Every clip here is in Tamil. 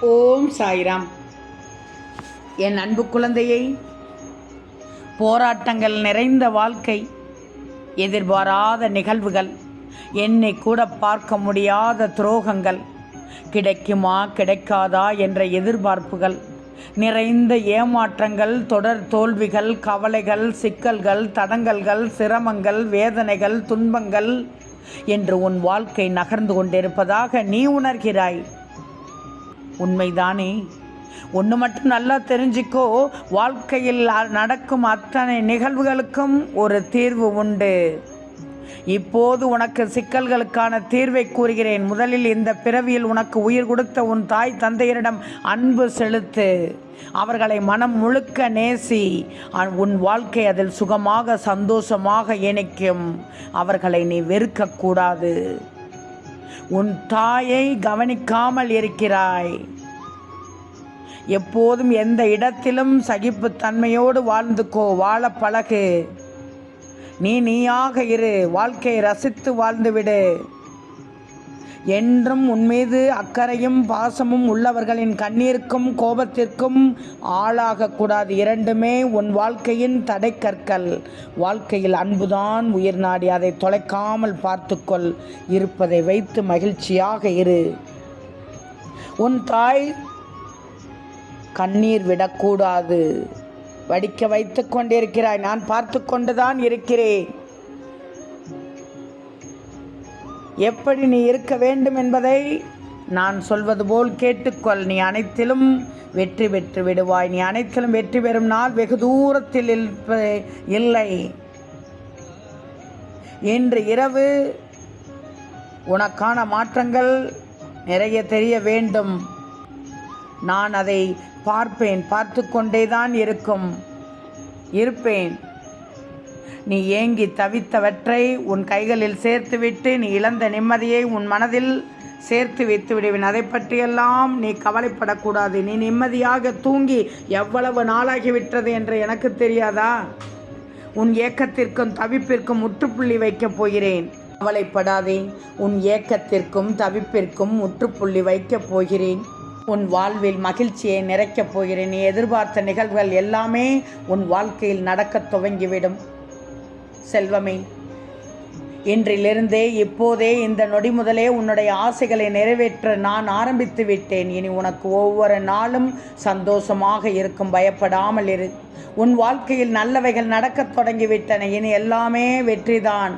ஓம் சாய்ராம். என் அன்பு குழந்தையை போராட்டங்கள் நிறைந்த வாழ்க்கை எதிர்பாராத நிகழ்வுகள் என்னை கூட பார்க்க முடியாத துரோகங்கள் கிடைக்குமா கிடைக்காதா என்ற எதிர்பார்ப்புகள் நிறைந்த ஏமாற்றங்கள் தொடர் தோல்விகள் கவலைகள் சிக்கல்கள் தடங்கல்கள் சிரமங்கள் வேதனைகள் துன்பங்கள் என்று உன் வாழ்க்கை நகர்ந்து கொண்டிருப்பதாக நீ உணர்கிறாய். உண்மைதானே? ஒன்று மட்டும் நல்லா தெரிஞ்சுக்கோ வாழ்க்கையில் நடக்கும் அத்தனை நிகழ்வுகளுக்கும் ஒரு தீர்வு உண்டு. இப்போது உனக்கு சிக்கல்களுக்கான தீர்வை கூறுகிறேன். முதலில் இந்த பிறவியில் உனக்கு உயிர் கொடுத்த உன் தாய் தந்தையரிடம் அன்பு செலுத்து. அவர்களை மனம் முழுக்க நேசி. உன் வாழ்க்கை அதில் சுகமாக சந்தோஷமாக இணைக்கும். அவர்களை நீ வெறுக்கக்கூடாது. உன் தாயை கவனிக்காமல் இருக்கிறாய். எப்போதும் எந்த இடத்திலும் சகிப்புத்தன்மையோடு வாழ்ந்துக்கோ வாழ பழகு. நீ நீயாக இரு வாழ்க்கையை ரசித்து வாழ்ந்துவிடு. என்றும் உன்மீது அக்கறையும் பாசமும் உள்ளவர்களின் கண்ணீருக்கும் கோபத்திற்கும் ஆளாகக்கூடாது. இரண்டுமே உன் வாழ்க்கையின் தடைக்கற்கள். வாழ்க்கையில் அன்புதான் உயிர் நாடி அதை தொலைக்காமல் பார்த்துக்கொள். இருப்பதை வைத்து மகிழ்ச்சியாக இரு. உன் தாய் கண்ணீர் விடக்கூடாது. வடிக்க வைத்து கொண்டிருக்கிறாய். நான் பார்த்து கொண்டுதான் இருக்கிறேன். எப்படி நீ இருக்க வேண்டும் என்பதை நான் சொல்வது போல் கேட்டுக்கொள். நீ அனைத்திலும் வெற்றி பெற்று விடுவாய். நீ அனைத்திலும் வெற்றி பெறும் நாள் வெகு தூரத்தில் இல்லை. இன்று இரவு உனக்கான மாற்றங்கள் நிறைய தெரிய வேண்டும். நான் அதை பார்ப்பேன். பார்த்து கொண்டே தான் இருக்கும். இருப்பேன். நீ ஏங்கி தவித்தவற்றை உன் கைகளில் சேர்த்துவிட்டு நீ இழந்த நிம்மதியை உன் மனதில் சேர்த்து வைத்து விடுவேன் அதை பற்றியெல்லாம் நீ கவலைப்படக்கூடாது. நீ நிம்மதியாக தூங்கி எவ்வளவு நாளாகிவிட்டது என்று எனக்கு தெரியாதா? உன் ஏக்கத்திற்கும் தவிப்பிற்கும் முற்றுப்புள்ளி வைக்கப் போகிறேன். கவலைப்படாதே. உன் ஏக்கத்திற்கும் தவிப்பிற்கும் முற்றுப்புள்ளி வைக்கப் போகிறேன். உன் வாழ்வில் மகிழ்ச்சியை நிறைக்கப் போகிறேன். நீ எதிர்பார்த்த நிகழ்வுகள் எல்லாமே உன் வாழ்க்கையில் நடக்கத் துவங்கிவிடும். செல்வமே. இன்றிலிருந்தே இப்போதே இந்த நொடி முதலே உன்னுடைய ஆசைகளை நிறைவேற்ற நான் ஆரம்பித்து விட்டேன். இனி உனக்கு ஒவ்வொரு நாளும் சந்தோஷமாக இருக்கும். பயப்படாமல் இரு. உன் வாழ்க்கையில் நல்லவைகள் நடக்கத் தொடங்கிவிட்டன. இனி எல்லாமே வெற்றிதான்.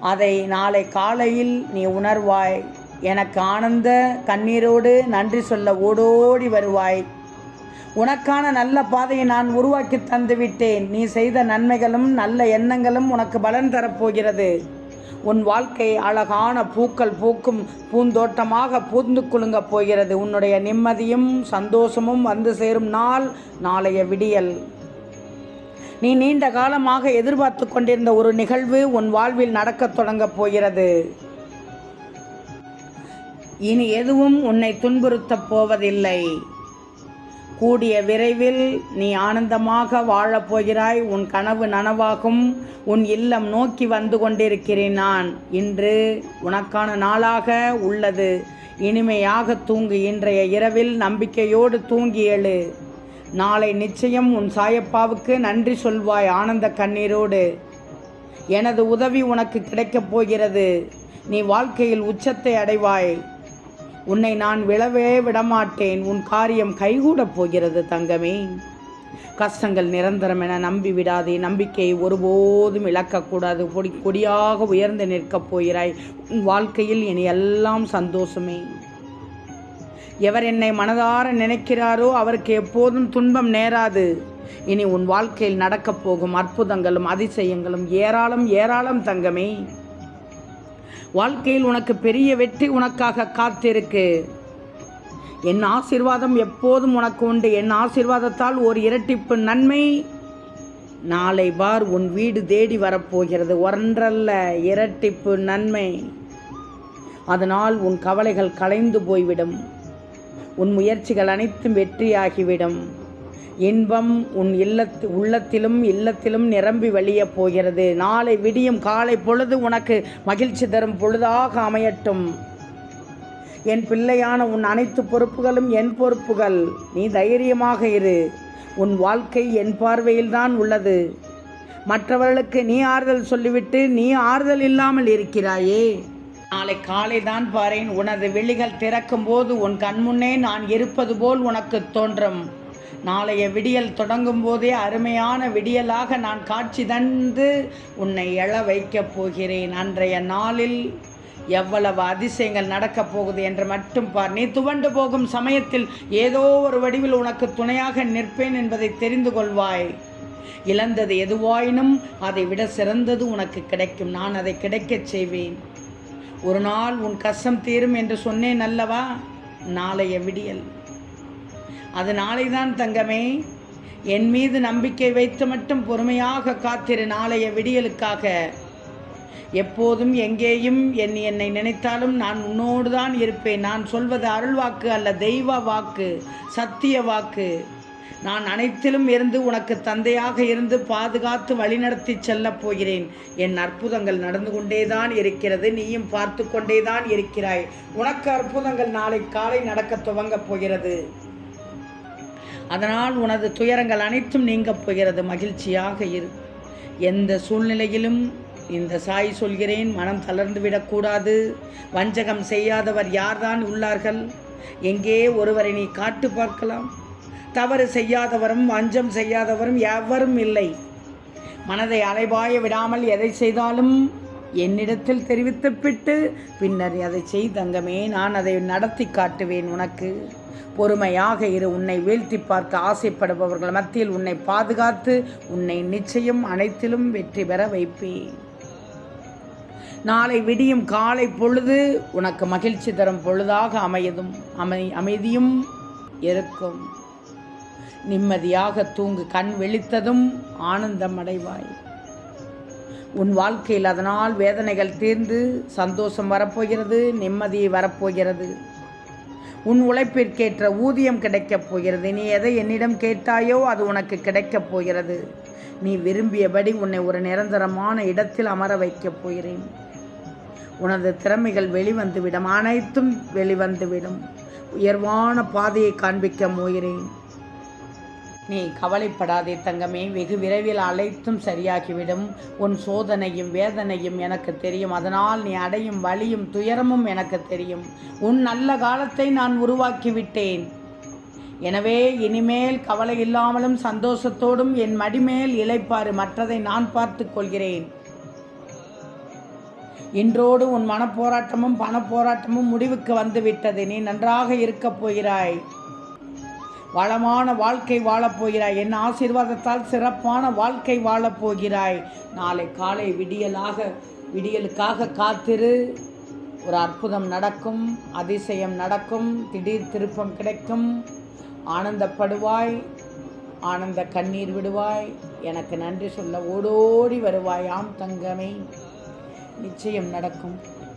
அதை நாளை காலையில் நீ உணர்வாய். எனக்கு ஆனந்த கண்ணீரோடு நன்றி சொல்ல ஓடோடி வருவாய். உனக்கான நல்ல பாதையை நான் உருவாக்கி தந்துவிட்டேன் நீ செய்த நன்மைகளும் நல்ல எண்ணங்களும் உனக்கு பலன் தரப்போகிறது. உன் வாழ்க்கை அழகான பூக்கள் பூக்கும் பூந்தோட்டமாக பூந்து குலுங்கப் போகிறது. உன்னுடைய நிம்மதியும் சந்தோஷமும் வந்து சேரும் நாள் நாளைய விடியல். நீ நீண்ட காலமாக எதிர்பார்த்து கொண்டிருந்த ஒரு நிகழ்வு உன் வாழ்வில் நடக்கத் தொடங்கப் போகிறது. இனி எதுவும் உன்னை துன்புறுத்தப் போவதில்லை. கூடிய விரைவில் நீ ஆனந்தமாக வாழப்போகிறாய் உன் கனவு நனவாகும். உன் இல்லம் நோக்கி வந்து கொண்டிருக்கிறேன் நான். இன்று உனக்கான நாளாக உள்ளது. இனிமையாக தூங்கு. இன்றைய இரவில் நம்பிக்கையோடு தூங்கி எழு. நாளை நிச்சயம் உன் சாயப்பாவுக்கு நன்றி சொல்வாய் ஆனந்த கண்ணீரோடு. எனது உதவி உனக்கு கிடைக்கப் போகிறது. நீ வாழ்க்கையில் உச்சத்தை அடைவாய். உன்னை நான் விழவே விடமாட்டேன். உன் காரியம் கைகூடப் போகிறது தங்கமே. கஷ்டங்கள் நிரந்தரம் என நம்பி விடாதே. நம்பிக்கையை ஒருபோதும் இழக்கக்கூடாது. கொடி கொடியாக உயர்ந்து நிற்கப் போகிறாய். உன் வாழ்க்கையில் இனி எல்லாம் சந்தோஷமே. எவர் என்னை மனதார நினைக்கிறாரோ அவருக்கு எப்போதும் துன்பம் நேராது. இனி உன் வாழ்க்கையில் நடக்கப் போகும் அற்புதங்களும் அதிசயங்களும் ஏராளம் ஏராளம் தங்கமே. வாழ்க்கையில் உனக்கு பெரிய வெற்றி உனக்காக காத்திருக்கு. என் ஆசீர்வாதம் எப்போதும் உனக்கு உண்டு. என் ஆசிர்வாதத்தால் ஒரு இரட்டிப்பு நன்மை நாளை பார் உன் வீடு தேடி வரப்போகிறது. ஒன்றல்ல இரட்டிப்பு நன்மை. அதனால் உன் கவலைகள் கலைந்து போய்விடும். உன் முயற்சிகள் அனைத்தும் வெற்றியாகிவிடும். இன்பம் உன் இல்லத்து உள்ளத்திலும் இல்லத்திலும் நிரம்பி வழிய போகிறது. நாளை விடியும் காலை பொழுது உனக்கு மகிழ்ச்சி தரும் பொழுதாக அமையட்டும். என் பிள்ளையான உன் அனைத்து பொறுப்புகளும் என் பொறுப்புகள். நீ தைரியமாக இரு. உன் வாழ்க்கை என் பார்வையில்தான் உள்ளது. மற்றவர்களுக்கு நீ ஆறுதல் சொல்லிவிட்டு நீ ஆறுதல் இல்லாமல் இருக்கிறாயே. நாளை காலை தான் பாரேன். உனது விழிகள் திறக்கும் போது உன் கண்முன்னே நான் இருப்பது போல் உனக்கு தோன்றும். நாளைய விடியல் தொடங்கும் போதே அருமையான விடியலாக நான் காட்சி தந்து உன்னை எழ வைக்கப் போகிறேன். அன்றைய நாளில் எவ்வளவு அதிசயங்கள் நடக்கப் போகுது என்று மட்டும் பார். நீ துவண்டு போகும் சமயத்தில் ஏதோ ஒரு வடிவில் உனக்கு துணையாக நிற்பேன் என்பதை தெரிந்து கொள்வாய். இழந்தது எதுவாயினும் அதை விட சிறந்தது உனக்கு கிடைக்கும். நான் அதை கிடைக்கச் செய்வேன். ஒரு நாள் உன் கஷ்டம் தீரும் என்று சொன்னேன் அல்லவா? நாளைய விடியல். அது நாளைதான் தங்கமே. என் மீது நம்பிக்கை வைத்து மட்டும் பொறுமையாக காத்திரு நாளைய விடியலுக்காக. எப்போதும் எங்கேயும் என் என்னை நினைத்தாலும் நான் உன்னோடு தான் இருப்பேன். நான் சொல்வது அருள் வாக்கு அல்ல தெய்வ வாக்கு சத்திய வாக்கு. நான் அனைத்திலும் இருந்து உனக்கு தந்தையாக இருந்து பாதுகாத்து வழிநடத்தி செல்லப் போகிறேன். என் அற்புதங்கள் நடந்து கொண்டேதான் இருக்கிறது நீயும் பார்த்து கொண்டேதான் இருக்கிறாய். உனக்கு அற்புதங்கள் நாளை காலை நடக்க துவங்கப் போகிறது. அதனால் உனது துயரங்கள் அனைத்தும் நீங்கப் போகிறது. மகிழ்ச்சியாக இரு. எந்த சூழ்நிலையிலும் இந்த சாய் சொல்கிறேன் மனம் தளர்ந்து விடக்கூடாது. வஞ்சகம் செய்யாதவர் யார்தான் உள்ளார்கள்? எங்கே ஒருவரை நீ காட்டு பார்க்கலாம். தவறு செய்யாதவரும் வஞ்சம் செய்யாதவரும் எவரும் இல்லை. மனதை அலைபாய விடாமல் எதை செய்தாலும் என்னிடத்தில் தெரிவித்துவிட்டு பின்னர் அதை செய் தங்கமே நான் அதை நடத்தி காட்டுவேன் உனக்கு. பொறுமையாக இரு உன்னை வீழ்த்தி பார்க்க ஆசைப்படுபவர்கள் மத்தியில் உன்னை பாதுகாத்து உன்னை நிச்சயம் அனைத்திலும் வெற்றி பெற வைப்பேன். நாளை விடியும் காலை பொழுது உனக்கு மகிழ்ச்சி தரும் பொழுதாக அமையதும் அமை அமைதியும் இருக்கும். நிம்மதியாக தூங்கு கண் விழித்ததும் ஆனந்தம் அடைவாய். உன் வாழ்க்கையில் அதனால் வேதனைகள் தீர்ந்து சந்தோஷம் வரப்போகிறது நிம்மதி வரப்போகிறது. உன் உழைப்பிற்கேற்ற ஊதியம் கிடைக்கப் போகிறது. நீ எதை என்னிடம் கேட்டாயோ அது உனக்கு கிடைக்கப் போகிறது. நீ விரும்பியபடி உன்னை ஒரு நிரந்தரமான இடத்தில் அமர வைக்கப் போகிறேன். உனது திறமைகள் வெளிவந்துவிடும். அனைத்தும் வெளிவந்துவிடும். உயர்வான பாதையை காண்பிக்க போகிறேன் நீ கவலைப்படாதே தங்கமே வெகு விரைவில் அனைத்தும் சரியாகிவிடும். உன் சோதனையும் வேதனையும் எனக்கு தெரியும். அதனால் நீ அடையும் வலியும் துயரமும் எனக்கு தெரியும். உன் நல்ல காலத்தை நான் உருவாக்கிவிட்டேன். எனவே இனிமேல் கவலை இல்லாமலும் சந்தோஷத்தோடும் என் மடிமேல் இழைப்பாறு மற்றதை நான் பார்த்து கொள்கிறேன். இன்றோடு உன் மனப்போராட்டமும் பணப்போராட்டமும் முடிவுக்கு வந்துவிட்டது. நீ நன்றாக இருக்கப் போகிறாய். வளமான வாழ்க்கை வாழப்போகிறாய். என் ஆசீர்வாதத்தால் சிறப்பான வாழ்க்கை வாழப்போகிறாய். நாளை காலை விடியலாக விடியலுக்காக காத்திரு. ஒரு அற்புதம் நடக்கும் அதிசயம் நடக்கும் திடீர் திருப்பம் கிடைக்கும். ஆனந்தப்படுவாய் ஆனந்த கண்ணீர் விடுவாய். எனக்கு நன்றி சொல்ல ஓடோடி வருவாய். ஆம் தங்கமே. நிச்சயம் நடக்கும்.